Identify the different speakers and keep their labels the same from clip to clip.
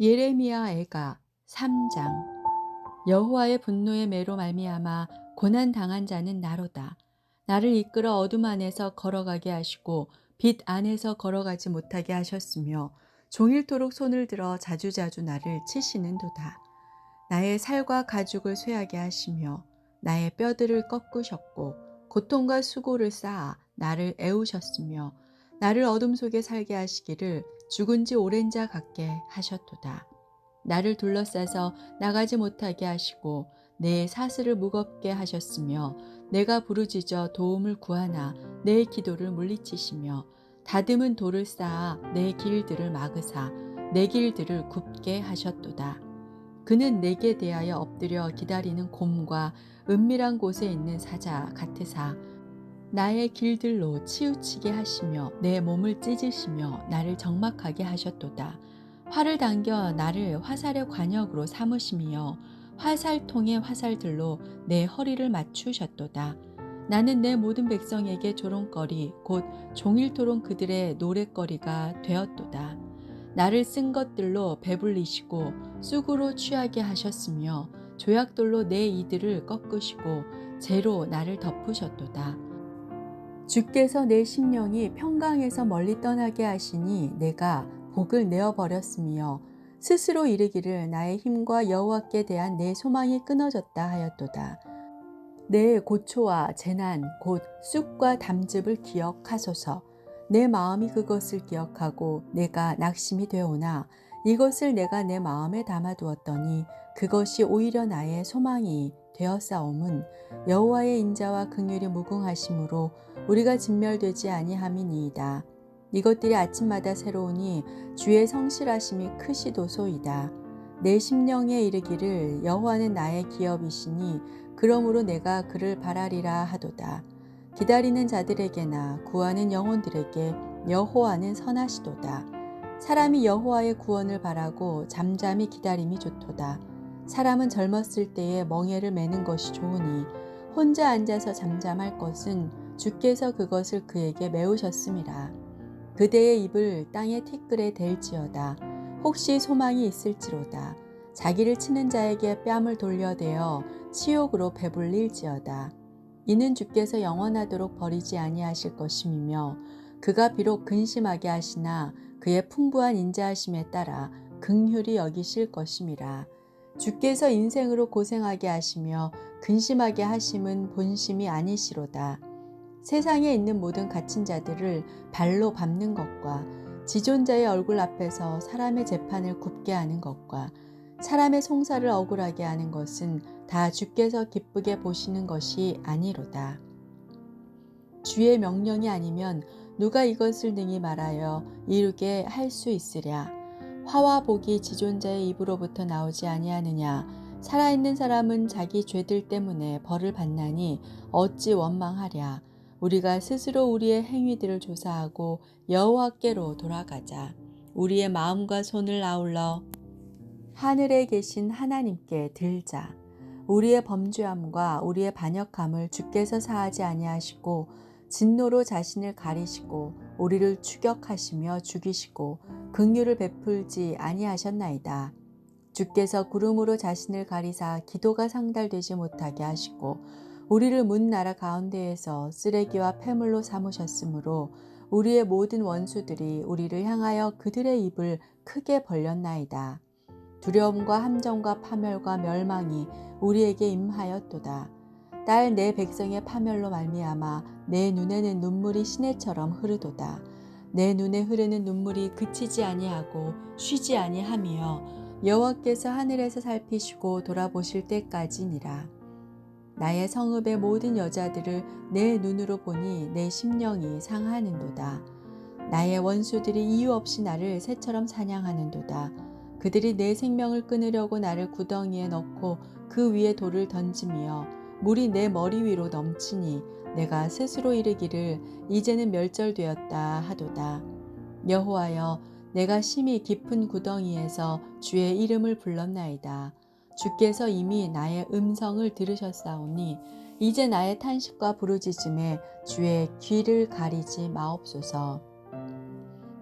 Speaker 1: 예레미야 애가 3장 여호와의 분노의 매로 말미암아 고난 당한 자는 나로다. 나를 이끌어 어둠 안에서 걸어가게 하시고 빛 안에서 걸어가지 못하게 하셨으며 종일토록 손을 들어 자주자주 나를 치시는도다. 나의 살과 가죽을 쇠하게 하시며 나의 뼈들을 꺾으셨고 고통과 수고를 쌓아 나를 애우셨으며 나를 어둠 속에 살게 하시기를 죽은 지 오랜 자 같게 하셨도다. 나를 둘러싸서 나가지 못하게 하시고 내 사슬을 무겁게 하셨으며 내가 부르짖어 도움을 구하나 내 기도를 물리치시며 다듬은 돌을 쌓아 내 길들을 막으사 내 길들을 굽게 하셨도다. 그는 내게 대하여 엎드려 기다리는 곰과 은밀한 곳에 있는 사자 같으사 나의 길들로 치우치게 하시며 내 몸을 찢으시며 나를 적막하게 하셨도다. 활을 당겨 나를 화살의 관역으로 삼으시며 화살통의 화살들로 내 허리를 맞추셨도다. 나는 내 모든 백성에게 조롱거리 곧 종일토록 그들의 노랫거리가 되었도다. 나를 쓴 것들로 배불리시고 쑥으로 취하게 하셨으며 조약돌로 내 이들을 꺾으시고 재로 나를 덮으셨도다. 주께서 내 심령이 평강에서 멀리 떠나게 하시니 내가 복을 내어 버렸으며 스스로 이르기를 나의 힘과 여호와께 대한 내 소망이 끊어졌다 하였도다. 내 고초와 재난 곧 쑥과 담즙을 기억하소서. 내 마음이 그것을 기억하고 내가 낙심이 되오나 이것을 내가 내 마음에 담아두었더니 그것이 오히려 나의 소망이 되었사옴은 여호와의 인자와 긍휼이 무궁하심으로 우리가 진멸되지 아니함이니이다. 이것들이 아침마다 새로우니 주의 성실하심이 크시도소이다. 내 심령에 이르기를 여호와는 나의 기업이시니 그러므로 내가 그를 바라리라 하도다. 기다리는 자들에게나 구하는 영혼들에게 여호와는 선하시도다. 사람이 여호와의 구원을 바라고 잠잠히 기다림이 좋도다. 사람은 젊었을 때에 멍에를 매는 것이 좋으니 혼자 앉아서 잠잠할 것은 주께서 그것을 그에게 메우셨음이라. 그대의 입을 땅의 티끌에 댈지어다. 혹시 소망이 있을지로다. 자기를 치는 자에게 뺨을 돌려대어 치욕으로 배불릴지어다. 이는 주께서 영원하도록 버리지 아니하실 것임이며 그가 비록 근심하게 하시나 그의 풍부한 인자하심에 따라 긍휼히 여기실 것임이라. 주께서 인생으로 고생하게 하시며 근심하게 하심은 본심이 아니시로다. 세상에 있는 모든 갇힌 자들을 발로 밟는 것과 지존자의 얼굴 앞에서 사람의 재판을 굽게 하는 것과 사람의 송사를 억울하게 하는 것은 다 주께서 기쁘게 보시는 것이 아니로다. 주의 명령이 아니면 누가 이것을 능히 말하여 이루게 할 수 있으랴. 화와 복이 지존자의 입으로부터 나오지 아니하느냐. 살아있는 사람은 자기 죄들 때문에 벌을 받나니 어찌 원망하랴. 우리가 스스로 우리의 행위들을 조사하고 여호와께로 돌아가자. 우리의 마음과 손을 아울러 하늘에 계신 하나님께 들자. 우리의 범죄함과 우리의 반역함을 주께서 사하지 아니하시고 진노로 자신을 가리시고 우리를 추격하시며 죽이시고 긍휼을 베풀지 아니하셨나이다. 주께서 구름으로 자신을 가리사 기도가 상달되지 못하게 하시고 우리를 문 나라 가운데에서 쓰레기와 폐물로 삼으셨으므로 우리의 모든 원수들이 우리를 향하여 그들의 입을 크게 벌렸나이다. 두려움과 함정과 파멸과 멸망이 우리에게 임하였도다. 딸 내 백성의 파멸로 말미암아 내 눈에는 눈물이 시내처럼 흐르도다. 내 눈에 흐르는 눈물이 그치지 아니하고 쉬지 아니하며 여호와께서 하늘에서 살피시고 돌아보실 때까지니라. 나의 성읍의 모든 여자들을 내 눈으로 보니 내 심령이 상하는도다. 나의 원수들이 이유 없이 나를 새처럼 사냥하는도다. 그들이 내 생명을 끊으려고 나를 구덩이에 넣고 그 위에 돌을 던지며 물이 내 머리 위로 넘치니 내가 스스로 이르기를 이제는 멸절되었다 하도다. 여호와여 내가 심히 깊은 구덩이에서 주의 이름을 불렀나이다. 주께서 이미 나의 음성을 들으셨사오니 이제 나의 탄식과 부르짖음에 주의 귀를 가리지 마옵소서.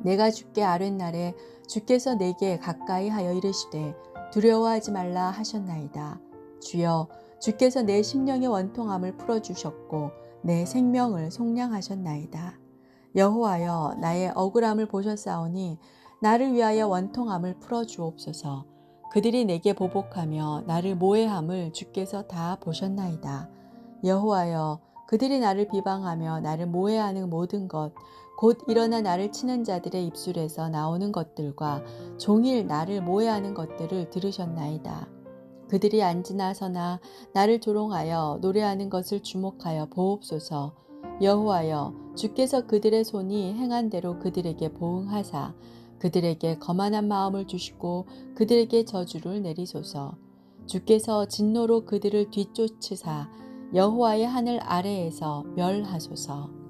Speaker 1: 내가 주께 아랫날에 주께서 내게 가까이 하여 이르시되 두려워하지 말라 하셨나이다. 주여 주께서 내 심령의 원통함을 풀어 주셨고 내 생명을 속량하셨나이다. 여호와여 나의 억울함을 보셨사오니 나를 위하여 원통함을 풀어 주옵소서. 그들이 내게 보복하며 나를 모해함을 주께서 다 보셨나이다. 여호와여 그들이 나를 비방하며 나를 모해하는 모든 것 곧 일어나 나를 치는 자들의 입술에서 나오는 것들과 종일 나를 모해하는 것들을 들으셨나이다. 그들이 앉으나 서나 나를 조롱하여 노래하는 것을 주목하여 보옵소서. 여호와여 주께서 그들의 손이 행한 대로 그들에게 보응하사 그들에게 거만한 마음을 주시고 그들에게 저주를 내리소서. 주께서 진노로 그들을 뒤쫓으사 여호와의 하늘 아래에서 멸하소서.